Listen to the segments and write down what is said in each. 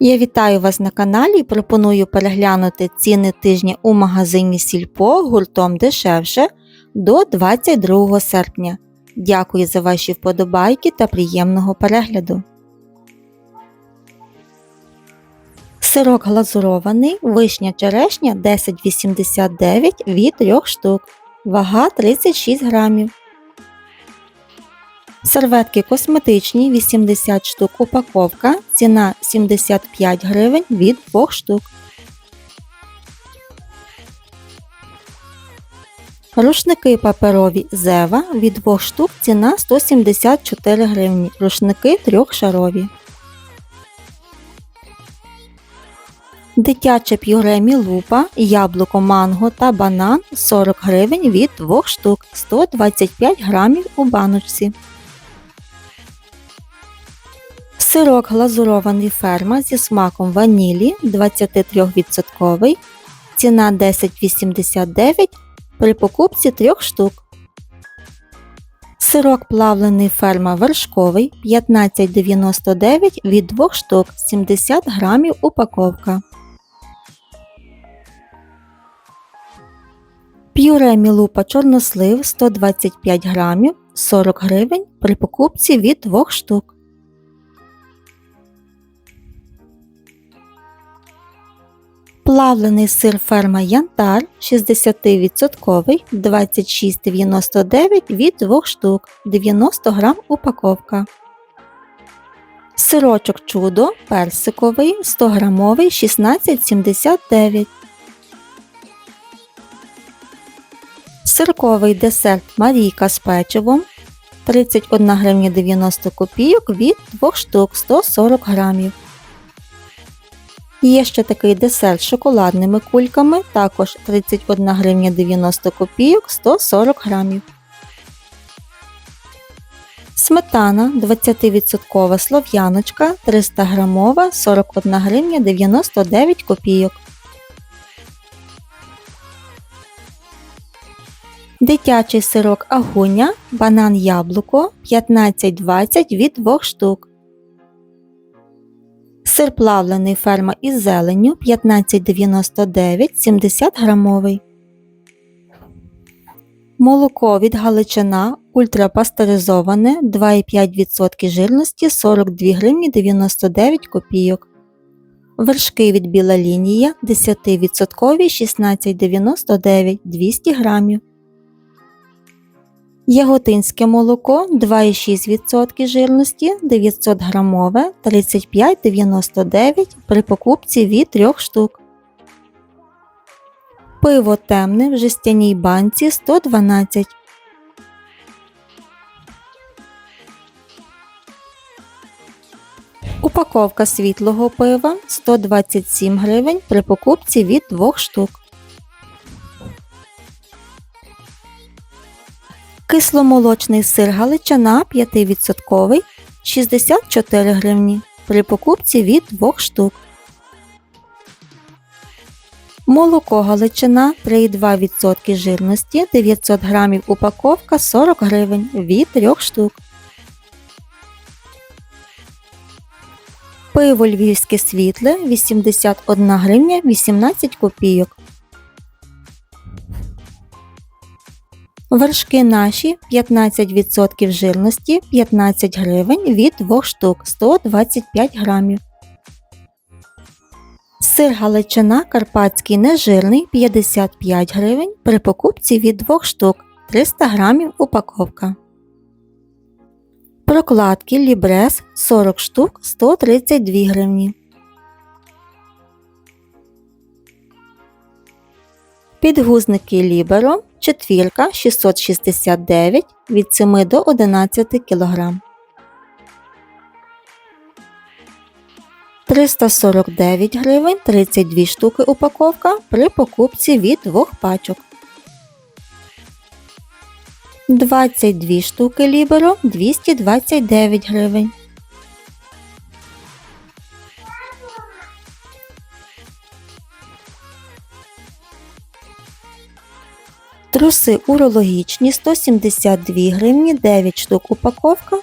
Я вітаю вас на каналі і пропоную переглянути ціни тижня у магазині Сільпо гуртом дешевше до 22 серпня. Дякую за ваші вподобайки та приємного перегляду. Сирок глазурований, вишня черешня 10,89 від 3 штук, вага 36 грамів. Серветки косметичні 80 штук упаковка, ціна 75 гривень від 2 штук. Рушники паперові Зева від 2 штук ціна 174 гривні. Рушники трьохшарові. Дитяче пюре Мілупа, яблуко манго та банан 40 гривень від 2 штук 125 грамів у баночці. Сирок глазурований ферма зі смаком ванілі 23%, ціна 10,89 при покупці 3 штук. Сирок плавлений ферма вершковий 15,99 від 2 штук 70 грамів упаковка. П'юре мілупа чорнослив 125 грамів 40 гривень при покупці від 2 штук. Плавлений сир ферма Янтар 60% 26,99 від 2 штук 90 грам упаковка. Сирочок чудо персиковий 100 грамовий 16,79. Сирковий десерт Марійка з печивом 31 гривня 90 копійок від 2 штук 140 грамів. Є ще такий десерт з шоколадними кульками, також 31 гривня 90 копійок 140 грамів. Сметана 20% слов'яночка 300 грамова 41 гривня 99 копійок. Дитячий сирок агуня, банан яблуко 15-20 від 2 штук. Сир плавлений ферма із зеленню 15,99 70 грамовий. Молоко від Галичина ультрапастеризоване 2,5% жирності 42 гривні 99 копійок. Вершки від біла лінія 10% 16,99 200 грамів. Яготинське молоко 2,6% жирності 900 грамове 35,99 при покупці від 3 штук. Пиво темне в жестяній банці 112. Упаковка світлого пива 127 гривень при покупці від 2 штук. Кисломолочний сир галичина 5% 64 гривні при покупці від 2 штук. Молоко галичина 3,2% жирності 900 грамів упаковка 40 гривень від 3 штук. Пиво львівське світле 81 гривня 18 копійок. Вершки наші 15% жирності 15 гривень від 2 штук 125 грамів. Сир галичина карпатський нежирний 55 гривень при покупці від 2 штук 300 грамів упаковка. Прокладки Лібрес 40 штук 132 гривні. Підгузники Ліберо четвірка 669 від 7 до 11 кг. 349 гривень 32 штуки упаковка при покупці від 2 пачок. 22 штуки Ліберо 229 гривень. Труси урологічні 172 гривні 9 штук упаковка.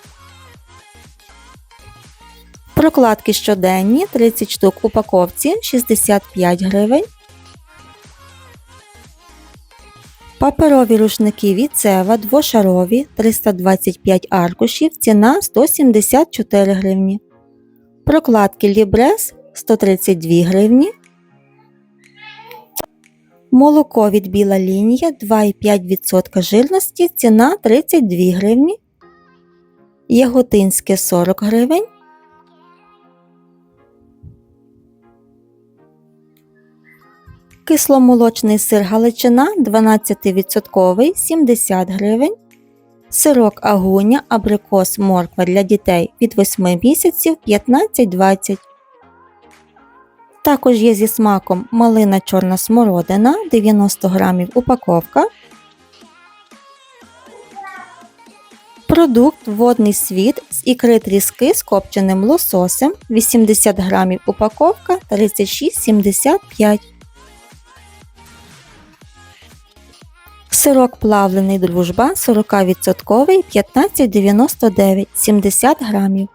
Прокладки щоденні 30 штук упаковці 65 гривень. Паперові рушники від Цева двошарові 325 аркушів, ціна 174 гривні. Прокладки Лібрес 132 гривні. Молоко від біла лінія 2,5% жирності, ціна 32 гривні. Яготинське 40 гривень. Кисломолочний сир Галичина 12% 70 гривень. Сирок агуня, абрикос, морква для дітей від 8 місяців 15-20. Також є зі смаком малина чорна смородина 90 грамів упаковка. Продукт водний світ з ікри тріски з копченим лососем 80 грамів упаковка 36,75. Сирок плавлений дружба 40% 15,99 70 грамів.